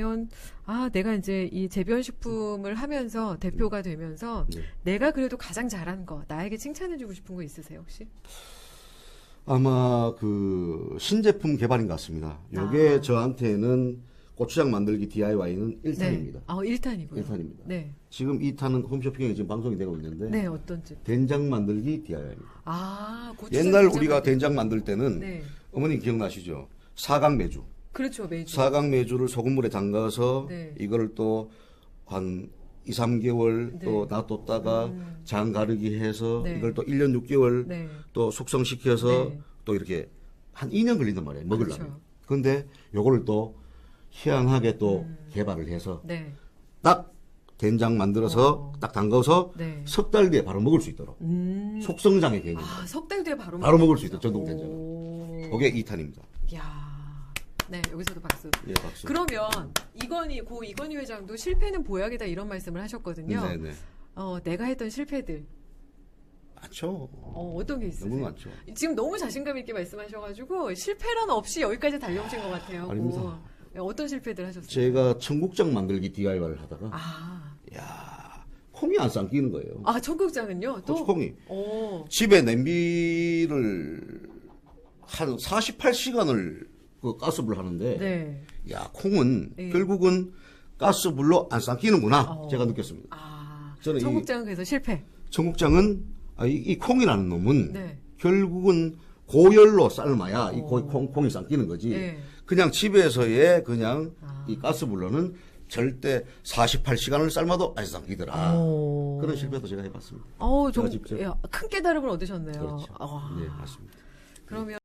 그러면 아 내가 이제 이 제변식품을 하면서 대표가 되면서 네. 내가 그래도 가장 잘한 거 나에게 칭찬해주고 싶은 거 있으세요 혹시? 아마 그 신제품 개발인 것 같습니다. 요게 아. 저한테는 고추장 만들기 DIY는 1탄입니다. 네. 아 1탄이고요. 1탄입니다. 네. 지금 2탄은 홈쇼핑에 지금 방송이 되고 있는데 네 어떤 집? 된장 만들기 DIY입니다. 아 고추장 옛날 우리가 된장 만들 때는 네. 어머니 기억나시죠? 사각 매주. 그렇죠 매주. 사각 매주를 소금물에 담가서 네. 이걸 또한 2, 3개월 네. 또 놔뒀다가 음. 장 가르기 해서 네. 이걸 또 1년 6개월 네. 또 숙성시켜서 네. 또 이렇게 한 2년 걸린단 말이에요. 먹으려면. 그렇죠. 근데 요거를 또 희한하게 또 음. 개발을 해서 네. 딱 된장 만들어서 어. 딱 담가서 네. 석달 뒤에 바로 먹을 수 있도록. 음. 속성장의 개념. 아, 석달 뒤에 바로 바로 먹을 수. 있다, 전동 된장은. 오. 그게 2탄입니다. 야. 네, 여기서도 박수. 예, 박수. 그러면 이건희 고 이건희 회장도 실패는 보약이다 이런 말씀을 하셨거든요. 네 네. 어, 내가 했던 실패들 많죠. 어, 어떤 게 있으세요? 너무 많죠. 지금 너무 자신감 있게 말씀하셔가지고 실패란 없이 여기까지 달려오신 것 같아요. 아닙니다. 고. 네, 어떤 실패들 하셨어요? 제가 청국장 만들기 DIY를 하다가 아, 야 콩이 안 삶기는 거예요. 아 청국장은요? 또? 고추콩이. 오, 집에 냄비를 한 48시간을 그 가스불 하는데 네. 야 콩은 네. 결국은 가스불로 안 삶기는구나 어. 제가 느꼈습니다. 아, 저는 이- 청국장은 그래서 실패. 청국장은 아, 이, 이 콩이라는 놈은 네. 결국은 고열로 삶아야 이 어. 고- 콩, 콩이 삶기는 거지. 네. 그냥 집에서의 그냥 아. 이 가스불로는 절대 48시간을 삶아도 안 삶기더라. 오. 그런 실패도 제가 해봤습니다. 좀, 야, 큰 깨달음을 얻으셨네요. 그렇죠. 아, 네, 맞습니다. 그러면